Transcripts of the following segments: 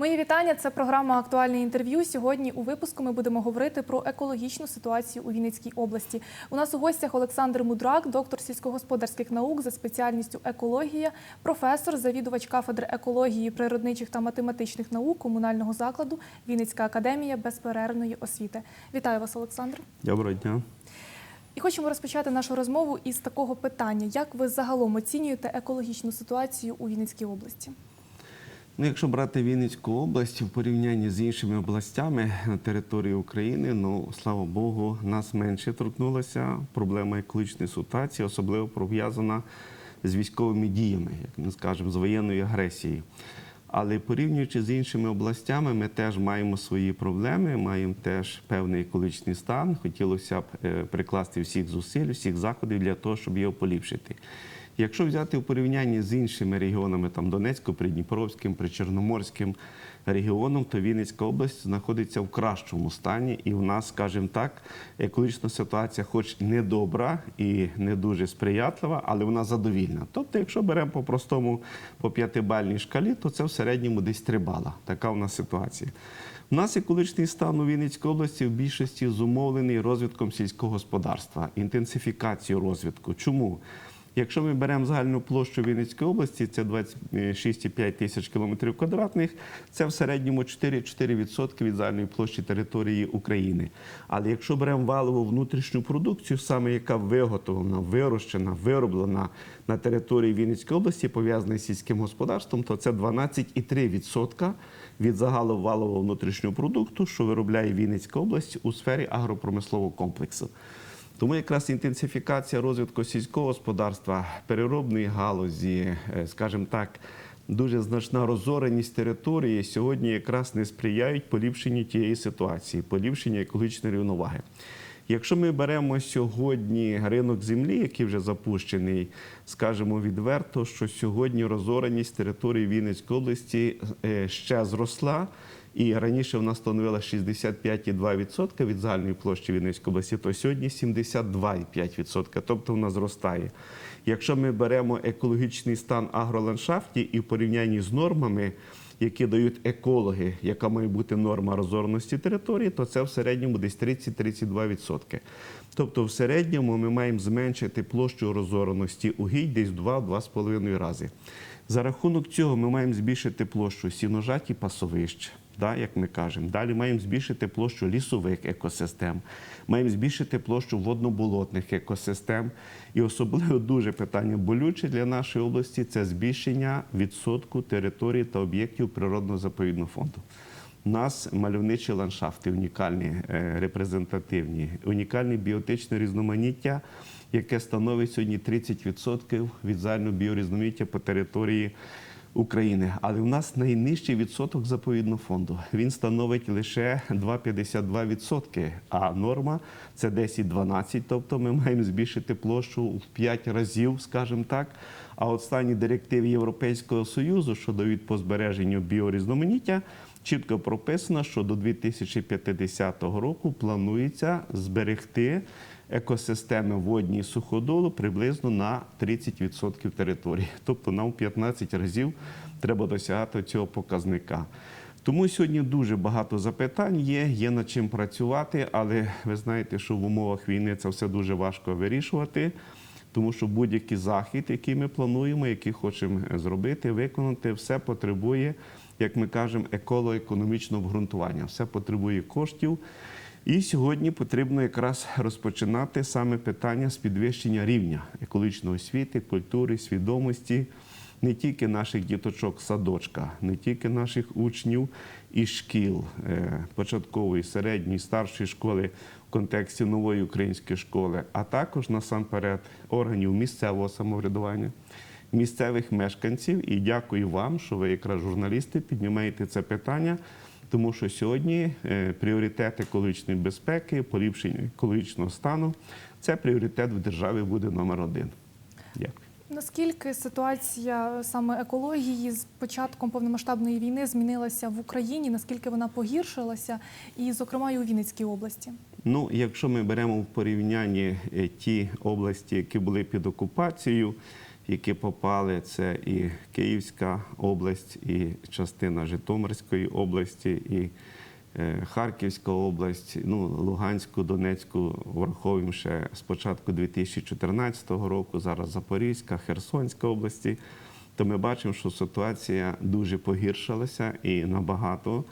Мої вітання. Це програма Актуальне інтерв'ю. Сьогодні у випуску ми будемо говорити про екологічну ситуацію у Вінницькій області. У нас у гостях Олександр Мудрак, доктор сільськогосподарських наук за спеціальністю екологія, професор, завідувач кафедри екології, природничих та математичних наук комунального закладу Вінницька академія безперервної освіти. Вітаю вас, Олександр. Доброго дня. І хочемо розпочати нашу розмову із такого питання: як ви загалом оцінюєте екологічну ситуацію у Вінницькій області? Ну, якщо брати Вінницьку область в порівнянні з іншими областями на території України, ну слава Богу, нас менше торкнулася проблема екологічної ситуації, особливо пов'язана з військовими діями, як ми скажемо, з воєнною агресією. Але порівнюючи з іншими областями, ми теж маємо свої проблеми, маємо теж певний екологічний стан. Хотілося б е, прикласти всіх зусиль, всіх заходів для того, щоб його поліпшити. Якщо взяти в порівнянні з іншими регіонами, там Донецьким, Придніпровським, Причорноморським регіоном, то Вінницька область знаходиться в кращому стані, і в нас, скажімо так, екологічна ситуація, хоч не добра і не дуже сприятлива, але вона задовільна. Тобто, якщо беремо по простому по п'ятибальній шкалі, то це в середньому десь три бала. Така у нас ситуація. У нас екологічний стан у Вінницькій області в більшості зумовлений розвитком сільського господарства, інтенсифікацією розвитку. Чому? Якщо ми беремо загальну площу Вінницької області, це 26,5 тисяч кілометрів квадратних, це в середньому 4-4% від загальної площі території України. Але якщо беремо валову внутрішню продукцію, саме яка виготовлена, вирощена, вироблена на території Вінницької області, пов'язана з сільським господарством, то це 12,3% від загалу валового внутрішнього продукту, що виробляє Вінницька область у сфері агропромислового комплексу. Тому якраз інтенсифікація розвитку сільського господарства, переробної галузі, е, скажімо так, дуже значна розореність території сьогодні якраз не сприяють поліпшенню тієї ситуації, поліпшенню екологічної рівноваги. Якщо ми беремо сьогодні ринок землі, який вже запущений, скажемо відверто, що сьогодні розореність території Вінницької області е, ще зросла. І раніше вона становила 65,2% від загальної площі Вінницької області, то сьогодні 72,5%, тобто вона зростає. Якщо ми беремо екологічний стан агроландшафті і в порівнянні з нормами, які дають екологи, яка має бути норма розорності території, то це в середньому десь 30-32%. Тобто, в середньому ми маємо зменшити площу розореності угідь десь в 2-2,5 рази. За рахунок цього ми маємо збільшити площу сіножаті пасовищ, да, як ми кажемо. Далі маємо збільшити площу лісових екосистем, маємо збільшити площу водноболотних екосистем. І особливо дуже питання болюче для нашої області це збільшення відсотку території та об'єктів природного заповідного фонду. У нас мальовничі ландшафти, унікальні, е, репрезентативні, унікальне біотичне різноманіття, яке становить сьогодні 30% від загального біорізноманіття по території України. Але в нас найнижчий відсоток заповідного фонду. Він становить лише 2,52%, а норма це 10-12%, тобто ми маємо збільшити площу в 5 разів, скажімо так. А останні директиви Європейського Союзу щодо від по біорізноманіття чітко прописано, що до 2050 року планується зберегти екосистеми водні і суходолу приблизно на 30% території. Тобто нам в 15 разів треба досягати цього показника. Тому сьогодні дуже багато запитань є, є над чим працювати, але ви знаєте, що в умовах війни це все дуже важко вирішувати. Тому що будь-який захід, який ми плануємо, який хочемо зробити, виконати, все потребує, як ми кажемо, еколого-економічного обґрунтування. Все потребує коштів. І сьогодні потрібно якраз розпочинати саме питання з підвищення рівня екологічної освіти, культури, свідомості не тільки наших діточок, садочка, не тільки наших учнів і шкіл е, початкової, середньої, старшої школи в контексті нової української школи, а також насамперед органів місцевого самоврядування. Місцевих мешканців і дякую вам, що ви, якраз журналісти, піднімаєте це питання, тому що сьогодні е, пріоритет екологічної безпеки, поліпшення екологічного стану це пріоритет в державі буде номер один. Дякую. Наскільки ситуація саме екології з початком повномасштабної війни змінилася в Україні? Наскільки вона погіршилася, і, зокрема, і у Вінницькій області? Ну, якщо ми беремо в порівнянні е, ті області, які були під окупацією, які попали, це і Київська область, і частина Житомирської області, і е, Харківська область, ну, Луганську, Донецьку враховуємо ще з початку 2014 року, зараз Запорізька, Херсонська області, то ми бачимо, що ситуація дуже погіршилася і набагато.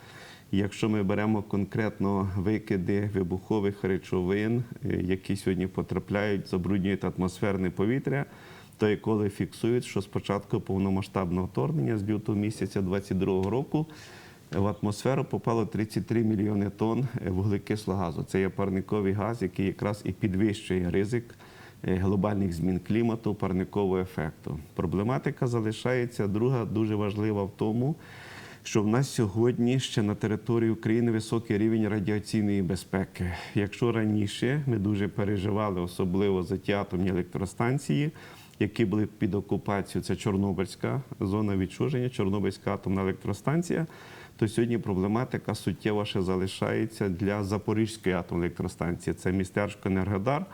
Якщо ми беремо конкретно викиди вибухових речовин, е, які сьогодні потрапляють, забруднюють атмосферне повітря, то екологи фіксують, що з початку повномасштабного вторгнення з лютого місяця 2022 року в атмосферу попало 33 мільйони тонн вуглекислого газу. Це є парниковий газ, який якраз і підвищує ризик е, глобальних змін клімату, парникового ефекту. Проблематика залишається друга дуже важлива в тому, що в нас сьогодні ще на території України високий рівень радіаційної безпеки. Якщо раніше ми дуже переживали, особливо за ті електростанції, які були під окупацією, це Чорнобильська зона відчуження, Чорнобильська атомна електростанція, то сьогодні проблематика суттєво ще залишається для Запорізької атомної електростанції. Це містечко Енергодар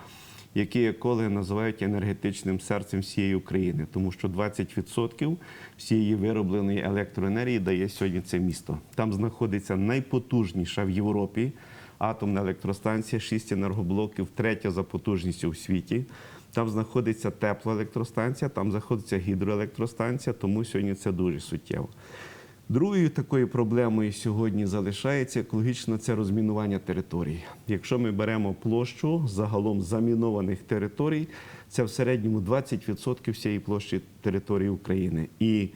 які екологи називають енергетичним серцем всієї України, тому що 20% всієї виробленої електроенергії дає сьогодні це місто. Там знаходиться найпотужніша в Європі атомна електростанція, 6 енергоблоків, третя за потужністю у світі. Там знаходиться теплоелектростанція, там знаходиться гідроелектростанція, тому сьогодні це дуже суттєво. Другою такою проблемою сьогодні залишається екологічно це розмінування територій. Якщо ми беремо площу загалом замінованих територій, це в середньому 20% всієї площі території України. І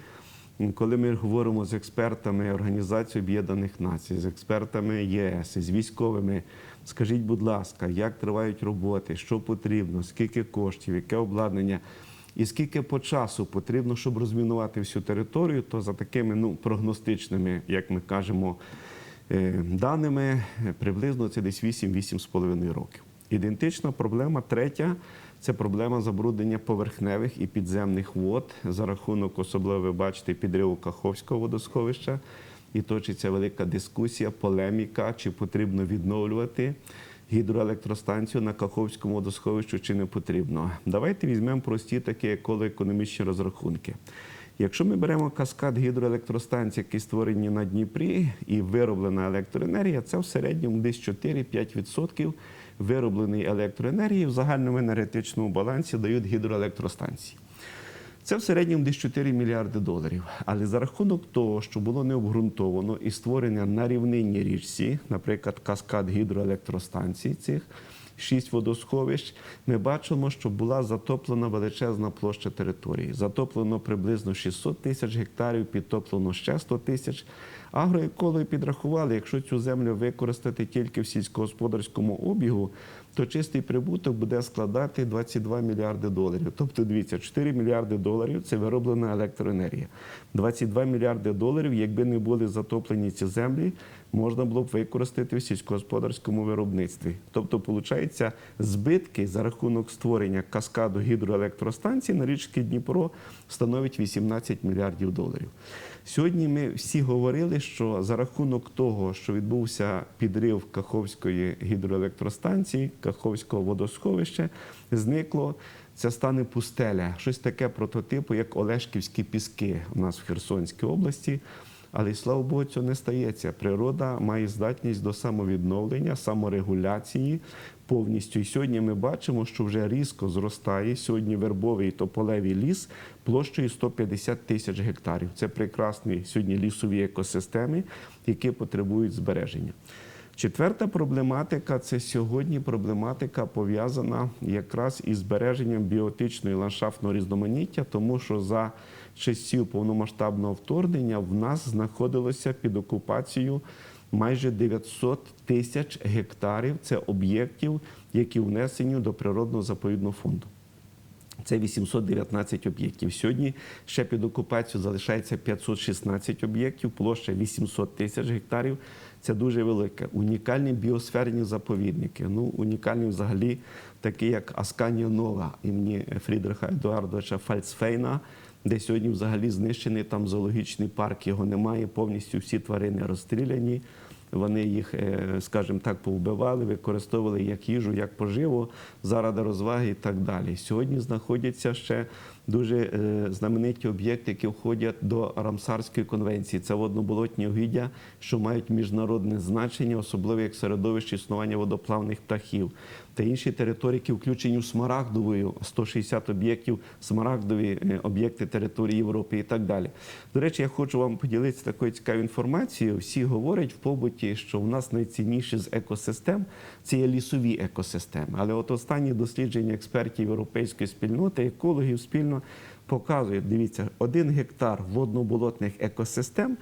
коли ми говоримо з експертами Організації Об'єднаних Націй, з експертами ЄС, з військовими, скажіть, будь ласка, як тривають роботи, що потрібно, скільки коштів, яке обладнання. І скільки по часу потрібно, щоб розмінувати всю територію, то за такими ну, прогностичними, як ми кажемо, е, даними, приблизно це десь 8-8,5 років. Ідентична проблема третя це проблема забруднення поверхневих і підземних вод за рахунок, особливо ви бачите, підриву Каховського водосховища. І точиться велика дискусія, полеміка, чи потрібно відновлювати гідроелектростанцію на Каховському водосховищу чи не потрібно. Давайте візьмемо прості такі економічні розрахунки. Якщо ми беремо каскад гідроелектростанцій, які створені на Дніпрі, і вироблена електроенергія, це в середньому десь 4-5% виробленої електроенергії в загальному енергетичному балансі дають гідроелектростанції. Це в середньому десь 4 мільярди доларів. Але за рахунок того, що було необґрунтовано і створення на рівнині річці, наприклад, каскад гідроелектростанцій цих. Шість водосховищ, ми бачимо, що була затоплена величезна площа території. Затоплено приблизно 600 тисяч гектарів, підтоплено ще 100 тисяч. Агроекологи підрахували, якщо цю землю використати тільки в сільськогосподарському обігу, то чистий прибуток буде складати 22 мільярди доларів. Тобто, дивіться, 4 мільярди доларів це вироблена електроенергія. 22 мільярди доларів, якби не були затоплені ці землі, можна було б використати в сільськогосподарському виробництві. Тобто, виходить, збитки за рахунок створення каскаду гідроелектростанцій на річці Дніпро становить 18 мільярдів доларів. Сьогодні ми всі говорили, що за рахунок того, що відбувся підрив Каховської гідроелектростанції, Каховського водосховища, зникло. Це стане пустеля, щось таке прототипу, як Олешківські піски у нас в Херсонській області. Але слава Богу, цього не стається. Природа має здатність до самовідновлення, саморегуляції повністю. І сьогодні ми бачимо, що вже різко зростає сьогодні вербовий тополевий ліс площею 150 тисяч гектарів. Це прекрасні сьогодні лісові екосистеми, які потребують збереження. Четверта проблематика це сьогодні проблематика пов'язана якраз із збереженням біотичного і ландшафтного різноманіття, тому що за часів повномасштабного вторгнення в нас знаходилося під окупацією майже 900 тисяч гектарів. Це об'єктів, які внесені до природного заповідного фонду. Це 819 об'єктів. Сьогодні ще під окупацією залишається 516 об'єктів, площа 800 тисяч гектарів. Це дуже велике. Унікальні біосферні заповідники. Ну, унікальні взагалі, такі як Асканія Нова імені Фрідриха Едуардовича Фальцфейна, де сьогодні взагалі знищений там зоологічний парк, його немає, повністю всі тварини розстріляні. Вони їх, е, скажімо так, повбивали, використовували як їжу, як поживу заради розваги і так далі. Сьогодні знаходяться ще дуже е, знамениті об'єкти, які входять до Рамсарської конвенції. Це водноболотні угіддя, що мають міжнародне значення, особливо як середовище існування водоплавних птахів та інші території, які включені в Смарагдовою, 160 об'єктів, смарагдові е, об'єкти території Європи і так далі. До речі, я хочу вам поділитися такою цікавою інформацією. Всі говорять в побуті, що в нас найцінніші з екосистем це є лісові екосистеми. Але от останні дослідження експертів європейської спільноти, екологів спільно показують, дивіться, один гектар водноболотних екосистем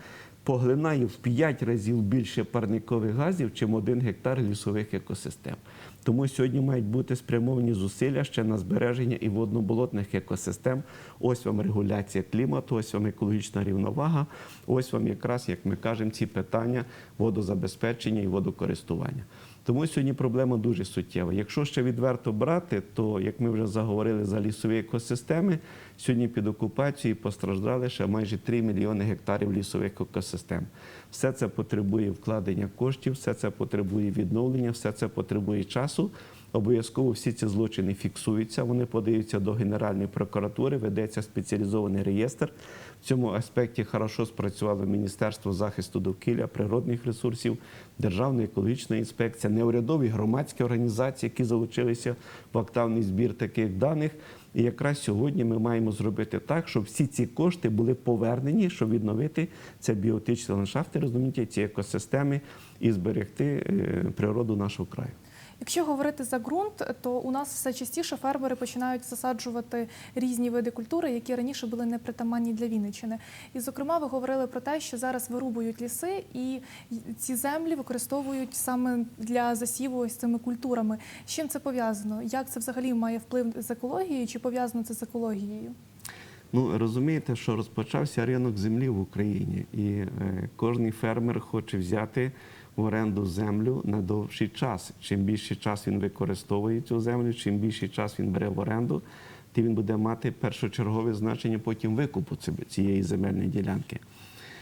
поглинає в 5 разів більше парникових газів, чим один гектар лісових екосистем. Тому сьогодні мають бути спрямовані зусилля ще на збереження і водноболотних екосистем. Ось вам регуляція клімату, ось вам екологічна рівновага, ось вам якраз, як ми кажемо, ці питання водозабезпечення і водокористування. Тому сьогодні проблема дуже суттєва. Якщо ще відверто брати, то як ми вже заговорили за лісові екосистеми, сьогодні під окупацією постраждали ще майже 3 мільйони гектарів лісових екосистем. Все це потребує вкладення коштів, все це потребує відновлення, все це потребує часу. Обов'язково всі ці злочини фіксуються, вони подаються до Генеральної прокуратури, ведеться спеціалізований реєстр. В цьому аспекті хорошо спрацювало Міністерство захисту довкілля, природних ресурсів, Державна екологічна інспекція, неурядові громадські організації, які залучилися в активний збір таких даних. І якраз сьогодні ми маємо зробити так, щоб всі ці кошти були повернені, щоб відновити це біотичне ландшафт, розумієте, ці екосистеми і зберегти е, природу нашого краю. Якщо говорити за ґрунт, то у нас все частіше фермери починають засаджувати різні види культури, які раніше були непритаманні для Вінниччини. І, зокрема, ви говорили про те, що зараз вирубують ліси, і ці землі використовують саме для засіву ось цими культурами. З чим це пов'язано? Як це взагалі має вплив з екологією? Чи пов'язано це з екологією? Ну розумієте, що розпочався ринок землі в Україні, і е, кожний фермер хоче взяти в оренду землю на довший час. Чим більший час він використовує цю землю, чим більший час він бере в оренду, тим він буде мати першочергове значення потім викупу цієї земельної ділянки.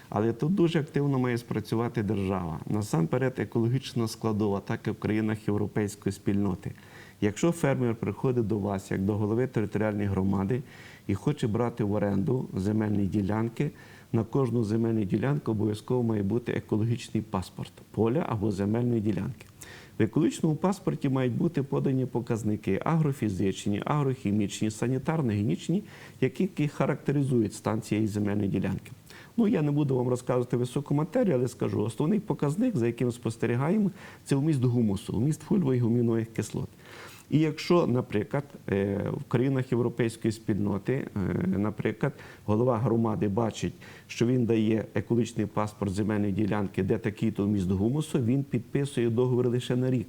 Але тут дуже активно має спрацювати держава. Насамперед, екологічна складова, так і в країнах європейської спільноти. Якщо фермер приходить до вас як до голови територіальної громади і хоче брати в оренду земельні ділянки, на кожну земельну ділянку обов'язково має бути екологічний паспорт поля або земельної ділянки. В екологічному паспорті мають бути подані показники агрофізичні, агрохімічні, санітарно-гігієнічні, які які характеризують стан цієї земельної ділянки. Ну, я не буду вам розказувати високу матерію, але скажу, основний показник, за яким спостерігаємо, це вміст гумусу, вміст фульвої гумінових кислот. І якщо, наприклад, е, в країнах європейської спільноти, е, наприклад, голова громади бачить, що він дає екологічний паспорт земельної ділянки, де такий-то вміст гумусу, він підписує договір лише на рік.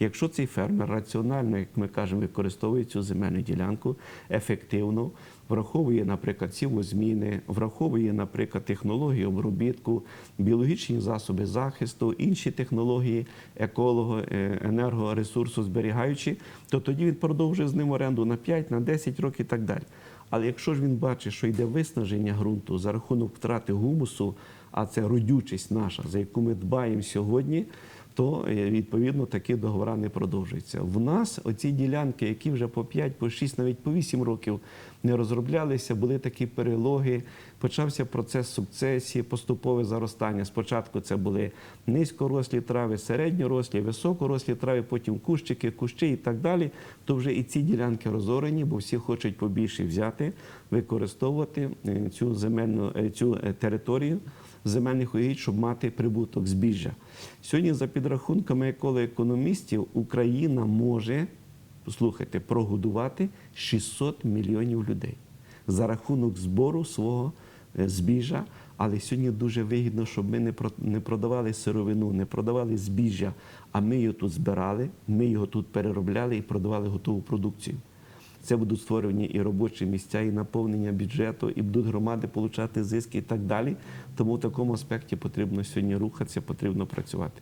Якщо цей фермер раціонально, як ми кажемо, використовує цю земельну ділянку ефективно, враховує, наприклад, сівозміни, враховує, наприклад, технології обробітку, біологічні засоби захисту, інші технології еколого, е, енергоресурсу зберігаючи, то тоді він продовжує з ним оренду на 5, на 10 років і так далі. Але якщо ж він бачить, що йде виснаження ґрунту за рахунок втрати гумусу, а це родючість наша, за яку ми дбаємо сьогодні, то е, відповідно такі договори не продовжуються. В нас оці ділянки, які вже по 5, по 6, навіть по 8 років не розроблялися, були такі перелоги. Почався процес сукцесії, поступове заростання. Спочатку це були низькорослі трави, середньорослі, високорослі трави, потім кущики, кущі і так далі. То вже і ці ділянки розорені, бо всі хочуть побільше взяти, використовувати е, цю земельну е, цю територію земельних угідь, щоб мати прибуток збіжжя. Сьогодні, за підрахунками економістів, Україна може слухайте, прогодувати 600 мільйонів людей за рахунок збору свого е, збіжжя. Але сьогодні дуже вигідно, щоб ми не продавали сировину, не продавали збіжжя, а ми його тут збирали, ми його тут переробляли і продавали готову продукцію. Це будуть створені і робочі місця, і наповнення бюджету, і будуть громади получати зиски і так далі. Тому в такому аспекті потрібно сьогодні рухатися, потрібно працювати.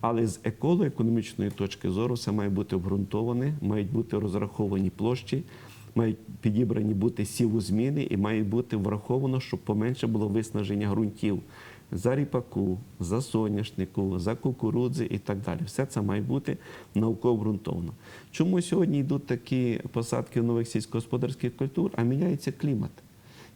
Але з еколого-економічної точки зору це має бути обґрунтоване, мають бути розраховані площі, мають підібрані бути сівозміни і має бути враховано, щоб поменше було виснаження ґрунтів. За ріпаку, за соняшнику, за кукурудзи і так далі. Все це має бути науково обґрунтовано. Чому сьогодні йдуть такі посадки нових сільськогосподарських культур, а міняється клімат?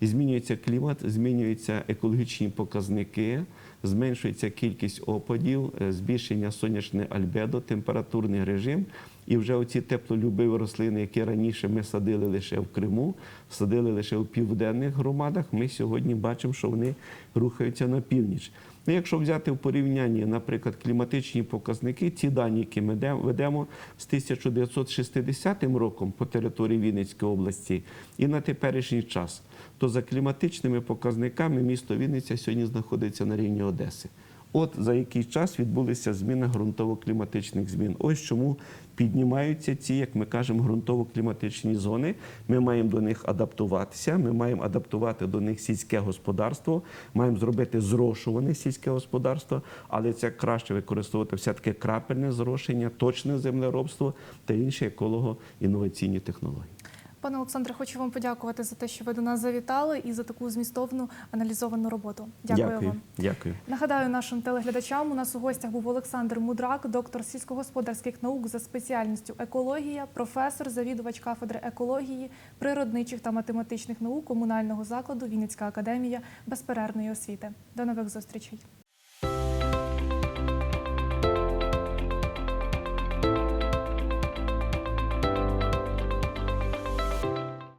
І змінюється клімат, змінюються екологічні показники, зменшується кількість опадів, е, збільшення сонячне альбедо, температурний режим. І вже оці теплолюбиві рослини, які раніше ми садили лише в Криму, садили лише в південних громадах, ми сьогодні бачимо, що вони рухаються на північ. Ну, якщо взяти в порівнянні, наприклад, кліматичні показники, ті дані, які ми де- ведемо з 1960 роком по території Вінницької області і на теперішній час, то за кліматичними показниками місто Вінниця сьогодні знаходиться на рівні Одеси. От за який час відбулися зміни ґрунтово-кліматичних змін. Ось чому піднімаються ці, як ми кажемо, ґрунтово-кліматичні зони. Ми маємо до них адаптуватися. Ми маємо адаптувати до них сільське господарство, маємо зробити зрошуване сільське господарство, але це краще використовувати все-таки крапельне зрошення, точне землеробство та інші еколого-інноваційні технології. Пане Олександре, хочу вам подякувати за те, що ви до нас завітали і за таку змістовну аналізовану роботу. Дякую, Дякую. вам. Дякую. Нагадаю нашим телеглядачам, у нас у гостях був Олександр Мудрак, доктор сільськогосподарських наук за спеціальністю екологія, професор, завідувач кафедри екології, природничих та математичних наук комунального закладу Вінницька академія безперервної освіти. До нових зустрічей.